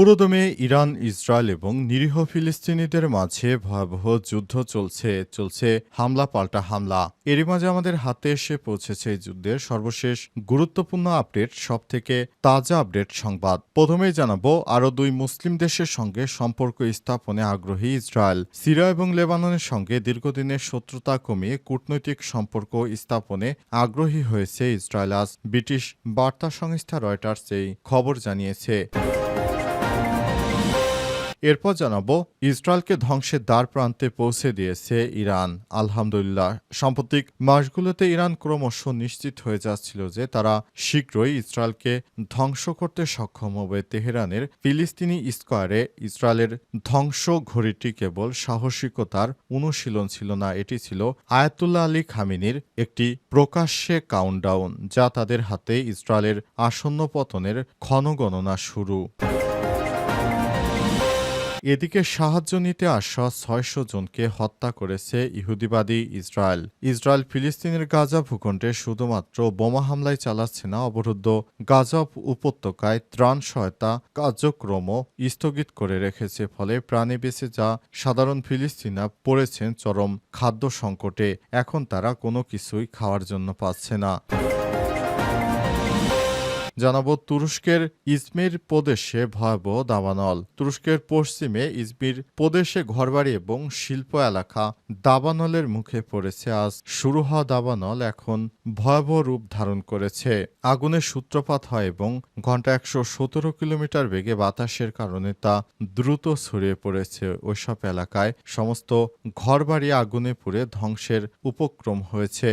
পুরোদমে Iran, Israel এবং নিরীহ ফিলিস্তিনিদের মাঝে ভয়াবহ যুদ্ধ চলছে চলছে হামলা পাল্টা হামলা। এরই মাঝে আমাদের হাতে এসে পৌঁছেছে এই যুদ্ধের সর্বশেষ গুরুত্বপূর্ণ আপডেট সব থেকে তাজা আপডেট সংবাদ। প্রথমেই জানাব, আরও দুই মুসলিম দেশের সঙ্গে সম্পর্ক স্থাপনে আগ্রহী ইসরায়েল। সিরিয়া এবং লেবাননের সঙ্গে দীর্ঘদিনের শত্রুতা কমিয়ে কূটনৈতিক সম্পর্ক স্থাপনে আগ্রহী হয়েছে ইসরায়েল। আজ ব্রিটিশ বার্তা সংস্থা রয়টার্স এই খবর জানিয়েছে। এরপর জানাব, ইসরায়েলকে ধ্বংসের দ্বার প্রান্তে পৌঁছে দিয়েছে ইরান। আলহামদুলিল্লাহ, সাম্প্রতিক মাসগুলোতে ইরান ক্রমশ নিশ্চিত হয়ে যাচ্ছিল যে তারা শীঘ্রই ইসরায়েলকে ধ্বংস করতে সক্ষম হবে। তেহরানের ফিলিস্তিনি স্কোয়ারে ইসরায়েলের ধ্বংস ঘড়িটি কেবল সাহসিকতার অনুশীলন ছিল না, এটি ছিল আয়াতুল্লাহ আলী খামিনির একটি প্রকাশ্যে কাউন্টডাউন যা তাদের হাতে ইসরায়েলের আসন্ন পতনের ক্ষণগণনা শুরু। এদিকে সাহায্য নিতে আসা ছয়শো জনকে হত্যা করেছে ইহুদিবাদী ইসরায়েল। ইসরায়েল, ফিলিস্তিনের গাজা ভূখণ্ডে শুধুমাত্র বোমা হামলায় চালাচ্ছে না অবরুদ্ধ। গাজা উপত্যকায় ত্রাণ সহায়তা কার্যক্রমও স্থগিত করে রেখেছে, ফলে প্রাণে বেঁচে যা সাধারণ ফিলিস্তিনা পড়েছেন চরম খাদ্য সংকটে। এখন তারা কোনো কিছুই খাওয়ার জন্য পাচ্ছে না। জানাব তুরস্কের ইজমির প্রদেশে ভয়াবহ দাবানল। তুরস্কের পশ্চিমে ইজমির প্রদেশে ঘরবাড়ি এবং শিল্প এলাকা দাবানলের মুখে পড়েছে। আজ শুরু হওয়া দাবানল এখন ভয়াবহ রূপ ধারণ করেছে। আগুনের সূত্রপাত হয় এবং ঘণ্টা একশো সতেরো কিলোমিটার বেগে বাতাসের কারণে তা দ্রুত ছড়িয়ে পড়েছে ওইসব এলাকায়। সমস্ত ঘরবাড়ি আগুনে পুড়ে ধ্বংসের উপক্রম হয়েছে।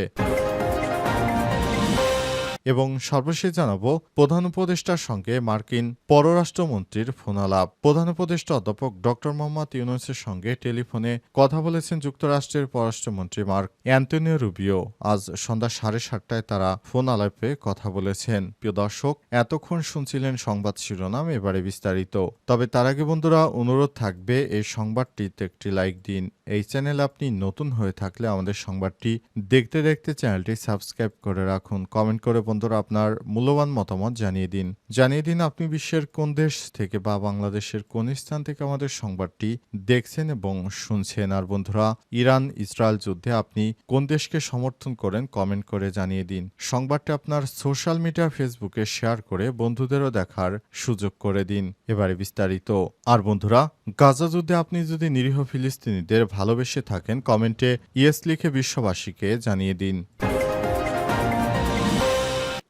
এবং সর্বশেষ জানাব প্রধান উপদেষ্টার সঙ্গে মার্কিন পররাষ্ট্রমন্ত্রীর ফোনালাপ। প্রধান উপদেষ্টা অধ্যাপক ডক্টর মোহাম্মদ ইউনুসের সঙ্গে টেলিফোনে কথা বলেছেন যুক্তরাষ্ট্রের পররাষ্ট্রমন্ত্রী মার্ক অ্যান্টনিও রুবিও। আজ সন্ধ্যা সাড়ে সাতটায় তারা ফোন আলাপে কথা বলেছেন। প্রিয় দর্শক, এতক্ষণ শুনছিলেন সংবাদ শিরোনাম, এবারে বিস্তারিত। তবে তার আগে বন্ধুরা, অনুরোধ থাকবে এই সংবাদটিতে একটি লাইক দিন। এই চ্যানেল আপনি নতুন হয়ে থাকলে আমাদের সংবাদটি দেখতে দেখতে চ্যানেলটি সাবস্ক্রাইব করে রাখুন। কমেন্ট করে বন্ধুরা, আপনার মূল্যবান মতামত জানিয়ে দিন। জানিয়ে দিন আপনি বিশ্বের কোন দেশ থেকে বা বাংলাদেশের কোন স্থান থেকে আমাদের সংবাদটি দেখছেন এবং শুনছেন। আর বন্ধুরা, ইরান ইসরায়েল যুদ্ধে আপনি কোন দেশকে সমর্থন করেন কমেন্ট করে জানিয়ে দিন। সংবাদটি আপনার সোশ্যাল মিডিয়া ফেসবুকে শেয়ার করে বন্ধুদেরও দেখার সুযোগ করে দিন। এবারে বিস্তারিত। আর বন্ধুরা, গাজা যুদ্ধে আপনি যদি নিরীহ ফিলিস্তিনিদের ভালোবেসে থাকেন, কমেন্টে ইয়েস লিখে বিশ্ববাসীকে জানিয়ে দিন।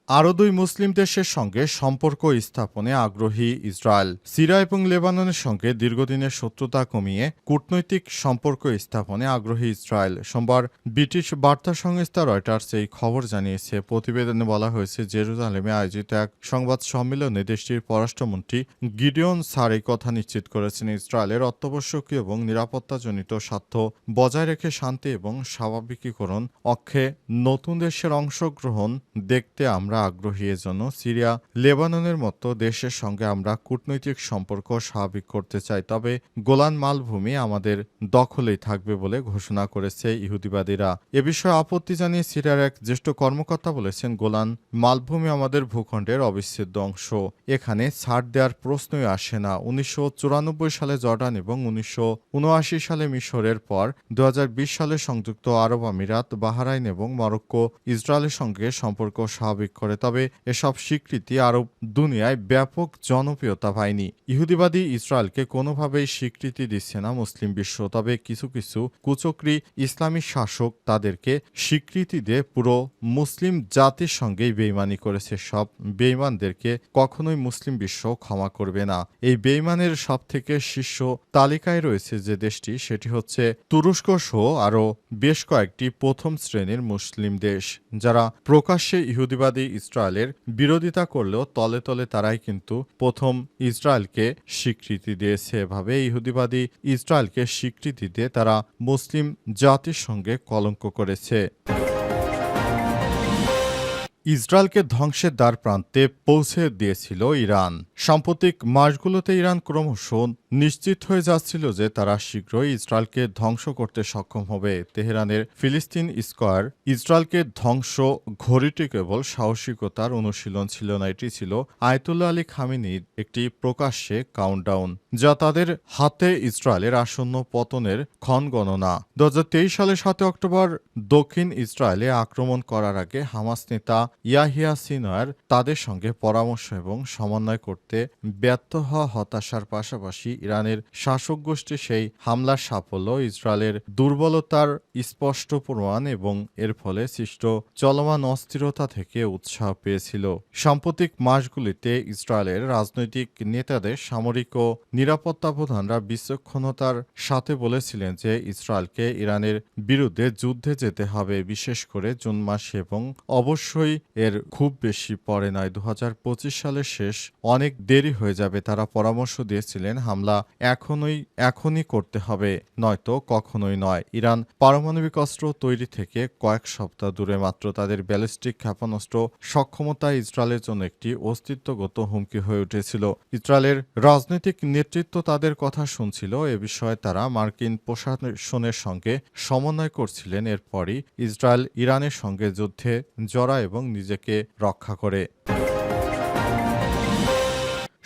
আরও দুই মুসলিম দেশের সঙ্গে সম্পর্ক স্থাপনে আগ্রহী ইসরায়েল। সিরিয়া এবং লেবাননের সঙ্গে দীর্ঘদিনের শত্রুতা কমিয়ে কূটনৈতিক সম্পর্ক স্থাপনে আগ্রহী ইসরায়েল। সোমবার ব্রিটিশ বার্তা সংস্থা রয়টার্স এই খবর জানিয়েছে। প্রতিবেদনে বলা হয়েছে, জেরুজালেমে আয়োজিত এক সংবাদ সম্মেলনে দেশটির পররাষ্ট্রমন্ত্রী গিডিয়ন সার এই কথা নিশ্চিত করেছেন। ইসরায়েলের অত্যাবশ্যকীয় এবং নিরাপত্তাজনিত স্বার্থ বজায় রেখে শান্তি এবং স্বাভাবিকীকরণ অক্ষে নতুন দেশের অংশগ্রহণ দেখতে আমরা আমরা আগ্রহী এজন্য সিরিয়া, লেবাননের মতো দেশের সঙ্গে আমরা কূটনৈতিক সম্পর্ক স্বাভাবিক করতে চাই। তবে গোলান মালভূমি আমাদের দখলেই থাকবে বলে ঘোষণা করেছে ইহুদিবাদীরা। এ বিষয়ে আপত্তি জানিয়ে সিরিয়ার এক জ্যেষ্ঠ কর্মকর্তা বলেছেন, গোলান মালভূমি আমাদের ভূখণ্ডের অবিচ্ছেদ্য অংশ। এখানে ছাড় দেওয়ার প্রশ্নই আসে না। উনিশশো চুরানব্বই সালে জর্ডান এবং উনিশশো উনআশি সালে মিশরের পর দু হাজার বিশ সালে সংযুক্ত আরব আমিরাত, বাহারাইন এবং মরক্কো ইসরায়েলের সঙ্গে সম্পর্ক স্বাভাবিক করে, তবে এসব স্বীকৃতি আরব দুনিয়ায় ব্যাপক জনপ্রিয়তা পায়নি। ইহুদিবাদী ইসরায়েলকে কোনোভাবেই স্বীকৃতি দিচ্ছে না মুসলিম বিশ্ব, তবে কিছু কিছু কুচক্রি ইসলামী শাসক তাদেরকে স্বীকৃতি দিয়ে পুরো মুসলিম জাতির সঙ্গেই বেইমানি করেছে। সব বেইমানদেরকে কখনোই মুসলিম বিশ্ব ক্ষমা করবে না। এই বেইমানের সব থেকে শীর্ষ তালিকায় রয়েছে যে দেশটি, সেটি হচ্ছে তুরস্ক সহ আরও বেশ কয়েকটি প্রথম শ্রেণির মুসলিম দেশ, যারা প্রকাশ্যে ইহুদিবাদী ইসরায়েলের বিরোধিতা করলেও তলে তলে তারাই কিন্তু প্রথম ইসরায়েলকে স্বীকৃতি দিয়েছে। এভাবে ইহুদিবাদী ইসরায়েলকে স্বীকৃতি দিয়ে তারা মুসলিম জাতির সঙ্গে কলঙ্ক করেছে। ইসরায়েলকে ধ্বংসের দ্বার প্রান্তে পৌঁছে দিয়েছিল ইরান। সাম্প্রতিক মাসগুলোতে ইরান ক্রমশ নিশ্চিত হয়ে যাচ্ছিল যে তারা শীঘ্রই ইসরায়েলকে ধ্বংস করতে সক্ষম হবে। তেহরানের ফিলিস্তিন স্কোয়ার ইসরায়েলকে ধ্বংস ঘড়িটি কেবল সাহসিকতার অনুশীলন ছিল না, এটি ছিল আয়তুল্লাহ আলী খামিনির একটি প্রকাশ্যে কাউন্টডাউন যা তাদের হাতে ইসরায়েলের আসন্ন পতনের ক্ষণ গণনা। দু সালের সাত অক্টোবর দক্ষিণ ইসরায়েলে আক্রমণ করার আগে হামাস নেতা ইয়াহিয়া সিনয়ার তাদের সঙ্গে পরামর্শ এবং সমন্বয় করতে ব্যর্থ হওয়া হতাশার পাশাপাশি ইরানের শাসক গোষ্ঠী সেই হামলার সাফল্য, ইসরায়েলের দুর্বলতার স্পষ্ট প্রমাণ এবং এর ফলে সৃষ্ট চলমান অস্থিরতা থেকে উৎসাহ পেয়েছিল। সাম্প্রতিক মাসগুলিতে ইসরায়েলের রাজনৈতিক নেতাদের সামরিক ও নিরাপত্তা প্রধানরা বিচক্ষণতার সাথে বলেছিলেন যে ইসরায়েলকে ইরানের বিরুদ্ধে যুদ্ধে যেতে হবে, বিশেষ করে জুন মাসে এবং অবশ্যই এর খুব বেশি পরে নয়। দু সালের শেষ অনেক দেরি হয়ে যাবে, তারা পরামর্শ দিয়েছিলেন হামলা এখনই এখনই করতে হবে। নয়তো কখনোই নয়। ইরান পারমাণবিক অস্ত্র তৈরি থেকে কয়েক সপ্তাহ দূরে মাত্র তাদের ব্যালিস্টিক ক্ষেপণাস্ত্র সক্ষমতা ইসরায়েলের জন্য একটি অস্তিত্বগত হুমকি হয়ে উঠেছিল। ইসরায়েলের রাজনৈতিক নেতৃত্ব তাদের কথা শুনছিল। এ বিষয়ে তারা মার্কিন প্রশাসনের সঙ্গে সমন্বয় করছিলেন। এরপরই ইসরায়েল ইরানের সঙ্গে যুদ্ধে জড়া এবং নিজেকে রক্ষা করে।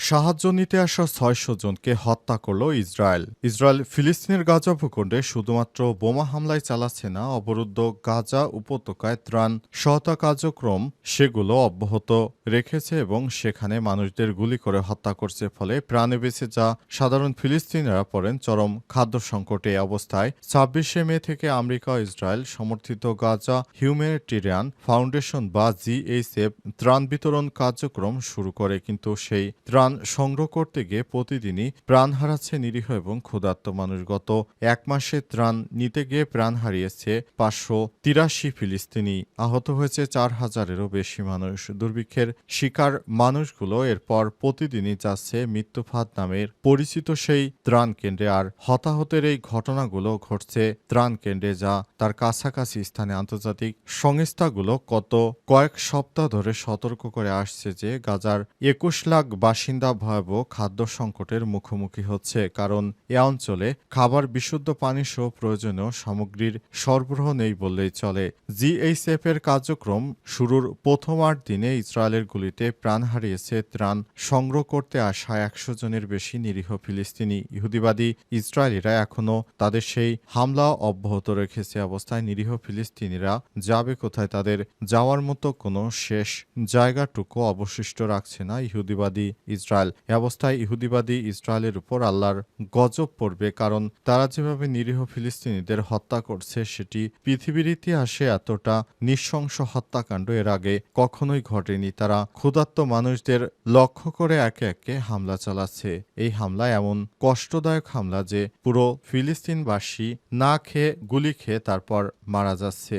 সাহায্য নিতে আসা ছয়শো জনকে হত্যা করল ইসরায়েল। ইসরায়েল ফিলিস্তিনের গাজা ভূখণ্ডে শুধুমাত্র বোমা হামলায় চালাচ্ছে না, অবরুদ্ধ গাজা উপত্যকায় ত্রাণ সহায়তা কার্যক্রম সেগুলো অব্যাহত রেখেছে এবং সেখানে মানুষদের গুলি করে হত্যা করছে, ফলে প্রাণে বেঁচে যা সাধারণ ফিলিস্তিনিরা পড়েন চরম খাদ্য সংকটে। অবস্থায় ছাব্বিশে মে থেকে আমেরিকা ইসরায়েল সমর্থিত গাজা হিউম্যানিটেরিয়ান ফাউন্ডেশন বা জিএইচএফ ত্রাণ বিতরণ কার্যক্রম শুরু করে, কিন্তু সেই ত্রাণ সংগ্রহ করতে গিয়ে প্রতিদিনই প্রাণ হারাচ্ছে নিরীহ এবং ক্ষুধার্ত মানুষ। গত এক মাসে ত্রাণ নিতে গিয়ে প্রাণ হারিয়েছে পাঁচশো তিরাশি ফিলিস্তিনি। আহত হয়েছে চার হাজারেরও বেশি মানুষ। দুর্ভিক্ষের শিকার মানুষগুলো এরপর প্রতিদিনই যাচ্ছে মৃত্যুফাত নামের পরিচিত সেই ত্রাণ কেন্দ্রে। আর হতাহতের এই ঘটনাগুলো ঘটছে ত্রাণ কেন্দ্রে, যা তার কাছাকাছি স্থানে আন্তর্জাতিক সংস্থাগুলো গত কয়েক সপ্তাহ ধরে সতর্ক করে আসছে যে গাজার একুশ লাখ বাসিন্দা ভয়াবহ খাদ্য সংকটের মুখোমুখি হচ্ছে, কারণ এ অঞ্চলে খাবার বিশুদ্ধ পানি সহ প্রয়োজনীয় সামগ্রীর সরবরাহ নেই বললেই চলে। জিএইচএফ এর কার্যক্রম শুরুর প্রথম আট দিনে ইসরায়েলের গুলিতে প্রাণ হারিয়েছে ত্রাণ সংগ্রহ করতে আসা একশো জনের বেশি নিরীহ ফিলিস্তিনি। ইহুদিবাদী ইসরায়েলিরা এখনও তাদের সেই হামলা অব্যাহত রেখেছে অবস্থায় নিরীহ ফিলিস্তিনিরা যাবে কোথায় তাদের যাওয়ার মতো কোনো শেষ জায়গাটুকু অবশিষ্ট রাখছে না ইহুদিবাদী ইসরায়েল এ অবস্থায় ইহুদিবাদী ইসরায়েলের উপর আল্লাহর গজব পড়বে, কারণ তারা যেভাবে নিরীহ ফিলিস্তিনিদের হত্যা করছে, সেটি পৃথিবীর ইতিহাসে এতটা নৃশংস হত্যাকাণ্ড এর আগে কখনোই ঘটেনি। তারা ক্ষুধার্ত মানুষদের লক্ষ্য করে একে একে হামলা চালাচ্ছে। এই হামলা এমন কষ্টদায়ক হামলা যে পুরো ফিলিস্তিনবাসী না খেয়ে গুলি খেয়ে তারপর মারা যাচ্ছে।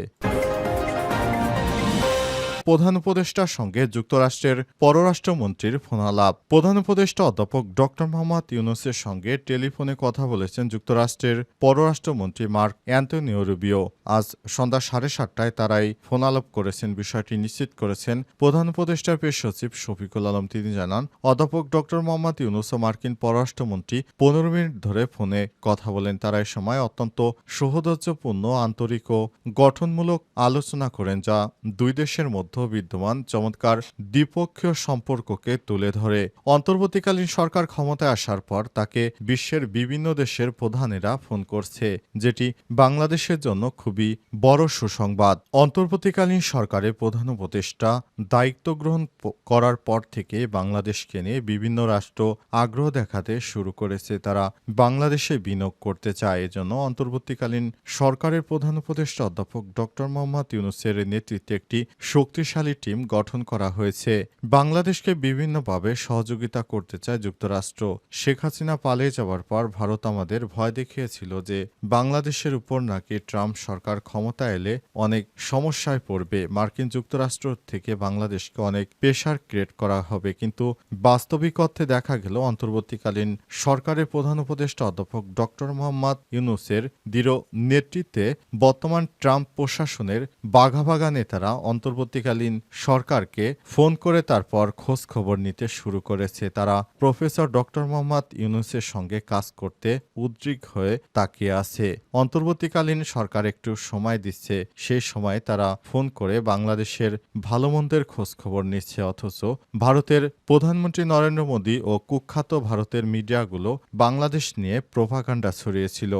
প্রধান উপদেষ্টার সঙ্গে যুক্তরাষ্ট্রের পররাষ্ট্রমন্ত্রীর ফোনালাপ। প্রধান উপদেষ্টা অধ্যাপক ড মোহাম্মদ ইউনুসের সঙ্গে টেলিফোনে কথা বলেছেন যুক্তরাষ্ট্রের পররাষ্ট্রমন্ত্রী মার্ক অ্যান্টনিও রুবিও। আজ সন্ধ্যা সাড়ে সাতটায় তারাই ফোনালাপ করেছেন, বিষয়টি নিশ্চিত করেছেন প্রধান উপদেষ্টার পেশ সচিব শফিকুল আলম। তিনি জানান, অধ্যাপক ড মোহাম্মদ ইউনুস ও মার্কিন পররাষ্ট্রমন্ত্রী পনেরো মিনিট ধরে ফোনে কথা বলেন। তারা এ সময় অত্যন্ত সৌহৃদযপূর্ণ আন্তরিক ও গঠনমূলক আলোচনা করেন, যা দুই দেশের মধ্যে বিদ্যমান চমৎকার দ্বিপক্ষীয় সম্পর্ককে তুলে ধরে। অন্তর্বর্তীকালীন সরকার ক্ষমতায় আসার পর তাকে বিশ্বের বিভিন্ন দেশের প্রধানেরা ফোন করছে, যেটি বাংলাদেশের জন্য খুবই বড় সুসংবাদ। অন্তর্বর্তীকালীন সরকারের প্রধান উপদেষ্টা দায়িত্ব গ্রহণ করার পর থেকে বাংলাদেশকে নিয়ে বিভিন্ন রাষ্ট্র আগ্রহ দেখাতে শুরু করেছে। তারা বাংলাদেশে বিনিয়োগ করতে চায়। এজন্য অন্তর্বর্তীকালীন সরকারের প্রধান উপদেষ্টা অধ্যাপক ডক্টর মোহাম্মদ ইউনুসের নেতৃত্বে একটি শক্তিশালী টিম গঠন করা হয়েছে। বাংলাদেশকে বিভিন্নভাবে সহযোগিতা করতে চায় যুক্তরাষ্ট্র। শেখ হাসিনা পালিয়ে যাওয়ার পর ভারত আমাদের ভয় দেখিয়েছিল যে বাংলাদেশের উপর নাকি ট্রাম্প সরকার ক্ষমতা এলে অনেক সমস্যায় পড়বে। মার্কিন যুক্তরাষ্ট্র থেকে বাংলাদেশকে অনেক প্রেশার ক্রিয়েট করা হবে। কিন্তু বাস্তবিক অর্থে দেখা গেল, অন্তর্বর্তীকালীন সরকারের প্রধান উপদেষ্টা অধ্যাপক ডক্টর মোহাম্মদ ইউনুসের দৃঢ় নেতৃত্বে বর্তমান ট্রাম্প প্রশাসনের বাঘা বাঘা নেতারা অন্তর্বর্তীকালীন অন্তর্বর্তীকালীন সরকারকে ফোন করে তারপর খোঁজ খবর নিতে শুরু করেছে। তারা প্রফেসর ডক্টর মোহাম্মদ ইউনুসের সঙ্গে কাজ করতে উদ্রিক হয়ে তাকিয়ে আছে। অন্তর্বর্তীকালীন সরকার একটু সময় দিচ্ছে। সেই সময় তারা ফোন করে বাংলাদেশের ভালো মন্দের খোঁজ খবর নিচ্ছে। অথচ ভারতের প্রধানমন্ত্রী নরেন্দ্র মোদী ও কুখ্যাত ভারতের মিডিয়াগুলো বাংলাদেশ নিয়ে প্রোপাগান্ডা ছড়িয়েছিল।